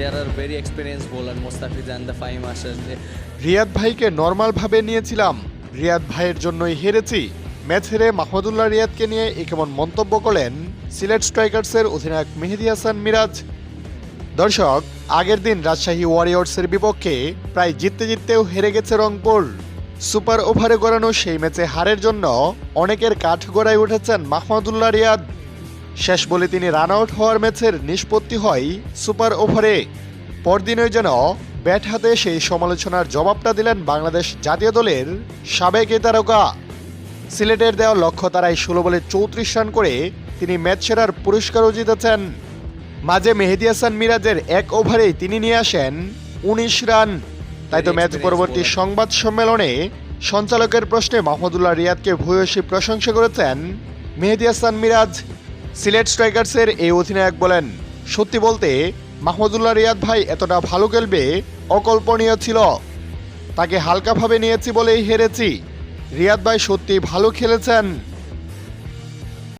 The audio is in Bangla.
there are very experienced bowler, Mustafiz and the Fahim Ashraf. Riyad ভাইকে নর্মালভাবে নিয়েছিলাম। রিয়াদ ভাইয়ের জন্যই হেরেছি। ম্যাচ হেরে মাহমুদুল্লাহ রিয়াদকে নিয়ে এ কেমন মন্তব্য করলেন সিলেট স্ট্রাইকার্সের অধিনায়ক মেহেদি হাসান মিরাজ। দর্শক আগের দিন রাজশাহী ওয়ারিয়র্সের বিপক্ষে প্রায় জিততে জিততেও হেরে গেছে রংপুর। সুপার ওভারে গড়ানো সেই ম্যাচে হারের জন্য অনেকের কাঠ গড়ায় উঠেছেন মাহমুদুল্লাহ রিয়াদ। শেষ বলে তিনি রান আউট হওয়ার ম্যাচের নিষ্পত্তি হয় সুপার ওভারে পরদিনই যেন ব্যাট হাতে সেই সমালোচনার জবাবটা দিলেন বাংলাদেশ জাতীয় দলের সাবেক এ তারকা। সিলেটের দেওয়া লক্ষ্য তারাই ষোলো বলে চৌত্রিশ রান করে তিনি ম্যাচ সেরার পুরস্কারও জিতেছেন। মাঝে মেহেদি হাসান মিরাজের এক ওভারেই তিনি নিয়ে আসেন উনিশ রান। তাই তো ম্যাচ পরবর্তী সংবাদ সম্মেলনে সঞ্চালকের প্রশ্নে মাহমুদুল্লাহ রিয়াদকে ভূয়সী প্রশংসা করেছেন মেহেদি হাসান মিরাজ। সিলেট স্ট্রাইকার্সের এই অধিনায়ক বলেন, সত্যি বলতে মাহমুদুল্লাহ রিয়াদ ভাই এতটা ভালো খেলবে অকল্পনীয় ছিল। তাকে হালকাভাবে নিয়েছি বলেই হেরেছি। রিয়াদ ভাই সত্যি ভালো খেলেছেন।